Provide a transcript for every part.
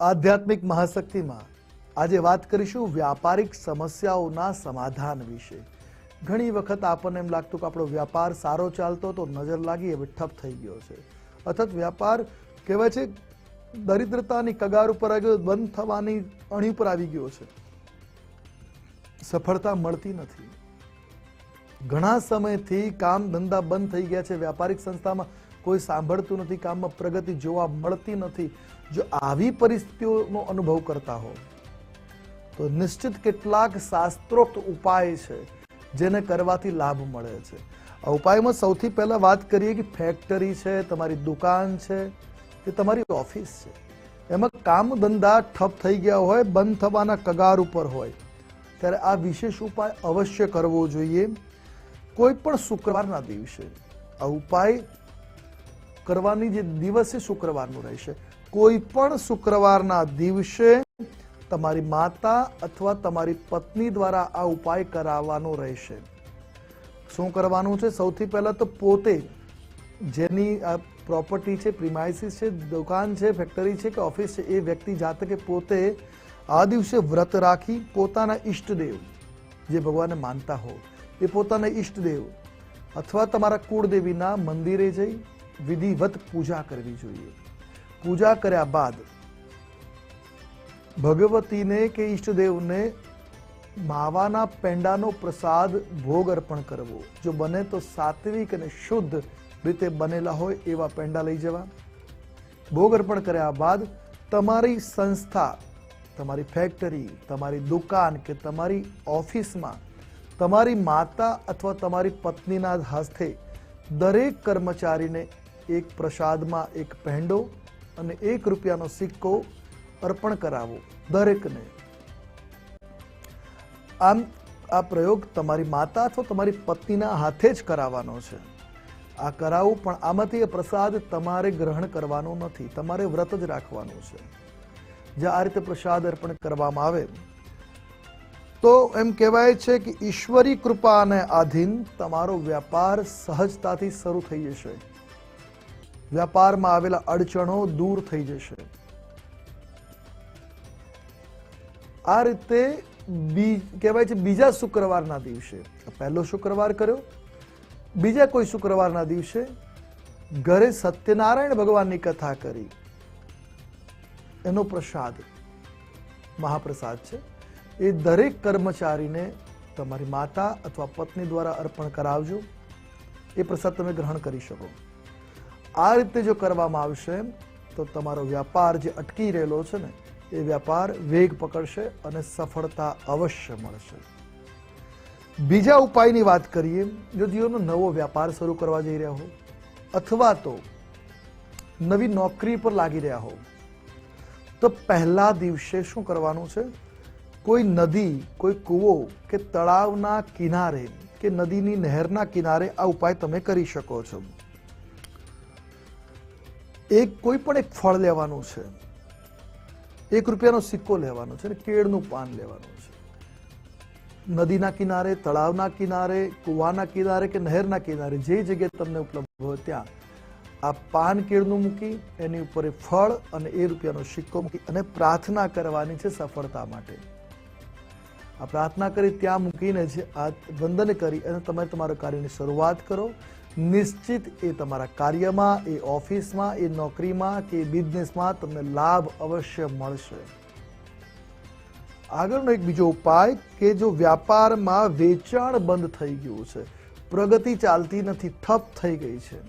આધ્યાત્મિક મહાશક્તિમાં આજે વાત કરીશું વ્યાપારિક સમસ્યાઓના સમાધાન વિશે. ઘણી વખત આપણને એમ લાગતું કે આપણો વ્યાપાર સારો ચાલતો તો નજર લાગી હવે ઠપ થઈ ગયો છે. અર્થાત વ્યાપાર કહેવાય છે, દરિદ્રતાની કગાર ઉપર આવી ગયો, બંધ થવાની અણી ઉપર આવી ગયો છે. સફળતા મળતી નથી. ઘણા સમયથી કામ ધંધા બંધ થઈ ગયા છે. વ્યાપારિક સંસ્થામાં કોઈ સાંભળતું નથી, કામમાં પ્રગતિ જોવા મળતી નથી. જો આવી પરિસ્થિતિઓનો અનુભવ કરતા હો, તો નિશ્ચિત કેટલાક શાસ્ત્રોક્ત ઉપાય છે જેને કરવાથી લાભ મળે છે. આ ઉપાયમાં સૌથી પહેલા વાત કરીએ કે ફેક્ટરી છે, તમારી દુકાન છે, કે તમારી ઓફિસ છે. એમાં કામ ધંધા ઠપ થઈ ગયા હોય, બંધ થવાના કગાર ઉપર હોય, ત્યારે આ વિશેષ ઉપાય અવશ્ય કરવો જોઈએ. કોઈ પણ શુક્રવારના દિવસે આ ઉપાય કરવાની જે દિવસ છે, શુક્રવારનું રહેશે. કોઈ પણ શુક્રવારના દિવસે તમારી માતા અથવા તમારી પત્ની દ્વારા આ ઉપાય કરાવવાનો રહેશે. શું કરવાનું છે? સૌથી પહેલા તો પોતે જેની પ્રોપર્ટી છે, પ્રિમાઇસીસ છે, દુકાન છે, ફેક્ટરી છે કે ઓફિસ છે, એ વ્યક્તિ જાતે કે પોતે આ દિવસે વ્રત રાખી પોતાના ઈષ્ટદેવ જે ભગવાનને માનતા હો, એ પોતાના ઈષ્ટદેવ અથવા તમારા કુળદેવીના મંદિરે જઈ વિધિવત પૂજા કરવી જોઈએ. પૂજા કર્યા બાદ ભગવતીને કે ઈષ્ટદેવને માવાના પેંડાનો પ્રસાદ ભોગ અર્પણ કરવો. જો બને તો સાત્વિક અને શુદ્ધ રીતે બનેલા હોય એવા પેંડા લઈ જવા. ભોગ અર્પણ કર્યા બાદ તમારી સંસ્થા, તમારી ફેક્ટરી, તમારી દુકાન કે તમારી ઓફિસમાં તમારી માતા અથવા તમારી પત્નીના હસ્તે દરેક કર્મચારીને એક પ્રસાદમાં એક પેંડો અને એક રૂપિયાનો સિક્કો અર્પણ કરાવો દરેકને. આમ આ પ્રયોગ તમારી માતા અથવા તમારી પત્નીના હાથે જ કરાવવાનો છે. આ કરાવવું પણ આમાંથી એ પ્રસાદ તમારે ગ્રહણ કરવાનો નથી, તમારે વ્રત જ રાખવાનું છે. જે આ રીતે પ્રસાદ અર્પણ કરવામાં આવે, તો એમ કહેવાય છે કે ઈશ્વરી કૃપાને આધીન તમારો વ્યાપાર સહજતાથી શરૂ થઈ જશે. વ્યાપારમાં આવેલા અડચણો દૂર થઈ જશે. આ રીતે કહેવાય છે બીજા શુક્રવારના દિવસે. પહેલો શુક્રવાર કર્યો. બીજા કોઈ શુક્રવારના દિવસે ઘરે સત્યનારાયણ ભગવાનની કથા કરી. એનો પ્રસાદ. મહાપ્રસાદ છે. એ દરેક કર્મચારીને તમારી માતા અથવા પત્ની દ્વારા અર્પણ કરાવજો. એ પ્રસાદ તમે ગ્રહણ કરી શકો. આ રીતે જો કરવામાં આવશે, તો તમારો વ્યાપાર જે અટકી રહેલો છે ને, એ વ્યાપાર વેગ પકડશે અને સફળતા અવશ્ય મળશે. બીજા ઉપાયની વાત કરીએ જો જીઓનો નવો વ્યાપાર શરૂ કરવા જઈ રહ્યા હો, અથવા તો નવી નોકરી પર લાગી રહ્યા હો, તો પહેલા દિવસે શું કરવાનું છે? કોઈ નદી, કોઈ કૂવો કે તળાવના કિનારે કે નદીની નહેરના કિનારે આ ઉપાય તમે કરી શકો છો. એક કોઈ પણ એક ફળ લેવાનું છે. એક રૂપિયાનો સિક્કો લેવાનો છે અને કેળનું પાન લેવાનું છે. નદીના કિનારે, તળાવના કિનારે, કૂવાના કિનારે કે નહેરના કિનારે જે જગ્યાએ તમને ઉપલબ્ધ હોય ત્યાં આ પાન કેળનું મૂકી, એની ઉપર ફળ અને એ રૂપિયાનો સિક્કો મૂકી અને પ્રાર્થના કરવાની છે સફળતા માટે. આ પ્રાર્થના કરી ત્યાં મૂકીને જે આ વંદન કરી અને તમે તમારા કાર્યની શરૂઆત કરો. નિશ્ચિત એ તમારા કાર્યમાં, એ ઓફિસમાં, એ નોકરીમાં કે બિઝનેસમાં તમને લાભ અવશ્ય મળશે. આગળનો એક બીજો ઉપાય કે જો વ્યાપારમાં વેચાણ બંધ થઈ ગયું છે, પ્રગતિ ચાલતી નથી, ઠપ થઈ ગઈ છે,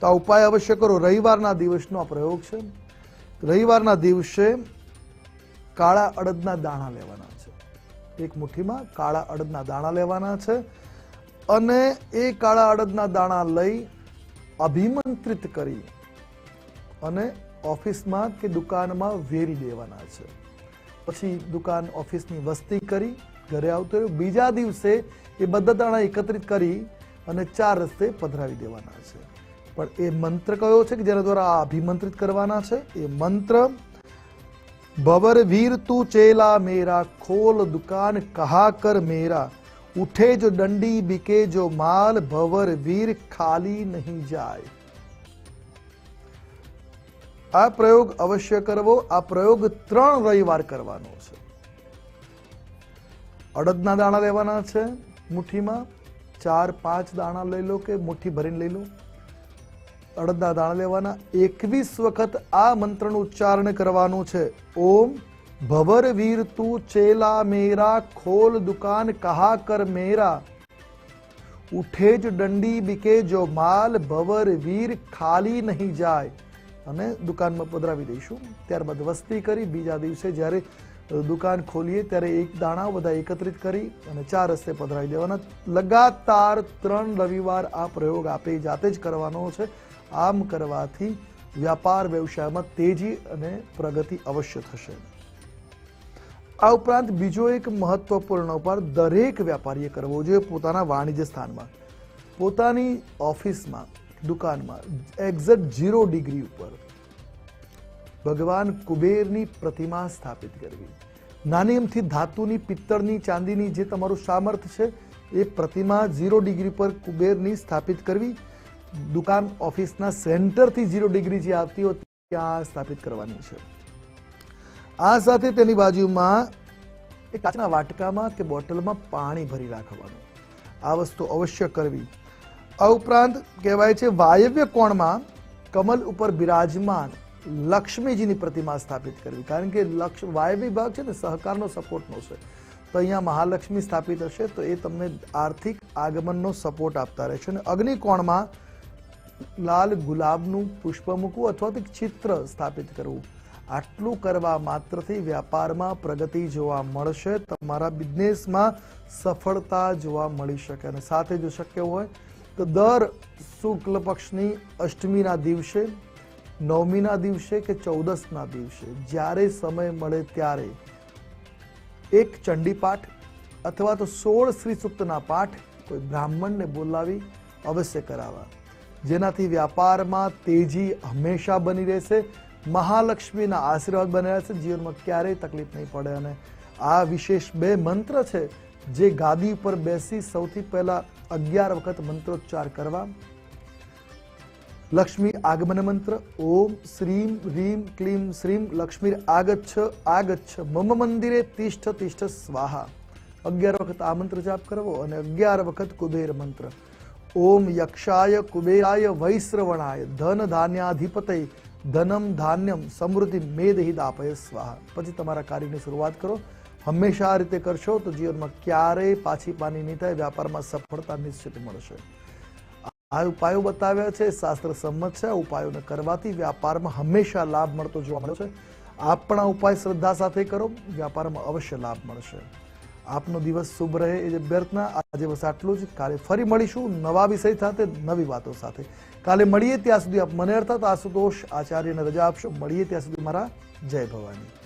તો આ ઉપાય અવશ્ય કરો. રવિવારના દિવસનો આ પ્રયોગ છે. રવિવારના દિવસે કાળા અડદના દાણા લેવાના છે. એક મુઠ્ઠીમાં કાળા અડદના દાણા લેવાના છે. અને એ કાળા અડદના દાણા લઈ અભિમંત્રિત કરી અને ઓફિસમાં કે દુકાનમાં વેરી દેવાના છે. પછી દુકાન ઓફિસની વસ્તી કરી, ઘરે આવતો રહ્યો. બીજા દિવસે એ બધા દાણા એકત્રિત કરી અને ચાર રસ્તે પધરાવી દેવાના છે. પણ એ મંત્ર કયો છે કે જેના દ્વારા આ અભિમંત્રિત કરવાના છે? એ મંત્ર ભવર વીર તું ચેલા મેરા, ખોલ દુકાન કહા કર મેરા ઉઠે જો દંડી બીકે જો માલ, ભવર વીર ખાલી નહીં જાય. આ પ્રયોગ અવશ્ય કરવો, આ પ્રયોગ ત્રણ રવિવાર કરવાનો છે. અડદના દાણા લેવાના છે મુઠ્ઠીમાં, ચાર, પાંચ દાણા લઈ લો કે મુઠ્ઠી ભરીને લઈ લો. અડદના દાણા લેવાના, એકવીસ વખત આ મંત્રનું ઉચ્ચારણ કરવાનું છે. ઓમ ભવર વીર તું ચેલા મેરા, ખોલ દુકાન કહા કર મેરા. ઉઠે જ દંડી બીકે જો માલ, ભવર વીર ખાલી નહીં જાય. અને દુકાનમાં પધરાવી દઈશું. ત્યારબાદ વસ્તી કરી બીજા દિવસે જ્યારે દુકાન ખોલીએ ત્યારે એક દાણા બધા એકત્રિત કરી અને ચાર રસ્તે પધરાવી દેવાના. લગાતાર ત્રણ રવિવાર આ પ્રયોગ આપે જાતે જ કરવાનો છે. આમ કરવાથી વ્યાપાર વ્યવસાયમાં તેજી અને પ્રગતિ અવશ્ય થશે. આ ઉપરાંત બીજો એક મહત્વપૂર્ણ ઉપાય દરેક વેપારીએ કરવો જોઈએ પોતાના વાણિજ્ય સ્થાનમાં. પોતાની ઓફિસમાં, દુકાનમાં એક્ઝેક્ટ ઝીરો ડિગ્રી ઉપર ભગવાન કુબેરની પ્રતિમા સ્થાપિત કરવી. નાની એમથી ધાતુની, પિત્તળની, ચાંદીની જે તમારું સામર્થ્ય છે, એ પ્રતિમા ઝીરો ડિગ્રી પર કુબેરની સ્થાપિત કરવી. દુકાન ઓફિસના સેન્ટરથી ઝીરો ડિગ્રી જે આવતી હોય, ત્યાં સ્થાપિત કરવાની છે. આ સાથે તેની બાજુમાં એ કાચના વાટકામાં કે બોટલમાં પાણી ભરી રાખવાનું. આ વસ્તુ અવશ્ય કરવી. આ ઉપરાંત કહેવાય છે વાયવ્ય કોણમાં કમલ ઉપર બિરાજમાન લક્ષ્મીજીની પ્રતિમા સ્થાપિત કરવી. કારણ કે લક્ષ, વાયવ્ય ભાગ છે ને સહકારનો, સપોર્ટનો છે. તો અહીંયા મહાલક્ષ્મી સ્થાપિત હશે તો એ તમને આર્થિક આગમનનો સપોર્ટ આપતા રહેશે. અને અગ્નિકોણમાં લાલ ગુલાબનું પુષ્પ મૂકવું અથવા તો ચિત્ર સ્થાપિત કરવું. આટલું કરવા માત્રથી વ્યાપારમાં પ્રગતિ જોવા મળશે, તમારા બિઝનેસમાં સફળતા જોવા મળી શકે અને સાથે જો શક્ય હોય તો દર શુક્લ પક્ષની અષ્ટમીના દિવસે, નવમીના દિવસે કે ચૌદસના દિવસે, જ્યારે સમય મળે ત્યારે એક ચંડીપાઠ અથવા તો સોળ શ્રી સૂક્તના પાઠ કોઈ બ્રાહ્મણને બોલાવી અવશ્ય કરાવવા. જેનાથી વ્યાપારમાં તેજી હંમેશા બની રહેશે મહાલક્ષ્મીના આશીર્વાદ બનેલા છે. જીવનમાં ક્યારેય તકલીફ નહીં પડે અને આ વિશેષ બે મંત્ર છે જે ગાદી ઉપર બેસી સૌથી પહેલા અગિયાર વખત મંત્રોચ્ચાર કરવા. લક્ષ્મી આગમન મંત્ર, ઓમ શ્રીમ રીમ ક્લીમ શ્રીમ લક્ષ્મી આગચ્છ આગચ્છ, મમ મંદિરે તિષ્ઠ તિષ્ઠ સ્વાહા. અગિયાર વખત આ મંત્ર જાપ કરવો અને અગિયાર વખત કુબેર મંત્ર. ઓમ યક્ષાય કુબેરાય વૈશ્રવણાય, ધન ધાન્યાધિપતય ધનમ ધાન્યમ સમૃદ્ધિ મેદહિત આપય સ્વાહા પછી તમારા કાર્યની શરૂઆત કરો. હંમેશા આ રીતે કરશો તો જીવનમાં ક્યારેય પાછી પાની નહીં થાય, વ્યાપારમાં સફળતા નિશ્ચિત મળશે. આ ઉપાયો બતાવ્યા છે, શાસ્ત્ર સંમત છે, આ ઉપાયોને કરવાથી વ્યાપારમાં હંમેશા લાભ મળતો જોવા મળે છે. આપ પણ આ ઉપાય શ્રદ્ધા સાથે કરો, વ્યાપારમાં અવશ્ય લાભ મળશે. આપનો દિવસ શુભ રહે એ અભ્યર્થના આજે બસ આટલું જ. કાલે ફરી મળીશું નવા વિષય સાથે, નવી વાતો સાથે. કાલે મળીએ ત્યાં સુધી આપ મને અર્થાત આશુતોષ આચાર્યને રજા આપશો. મળીએ ત્યાં સુધી મારા જય ભવાની.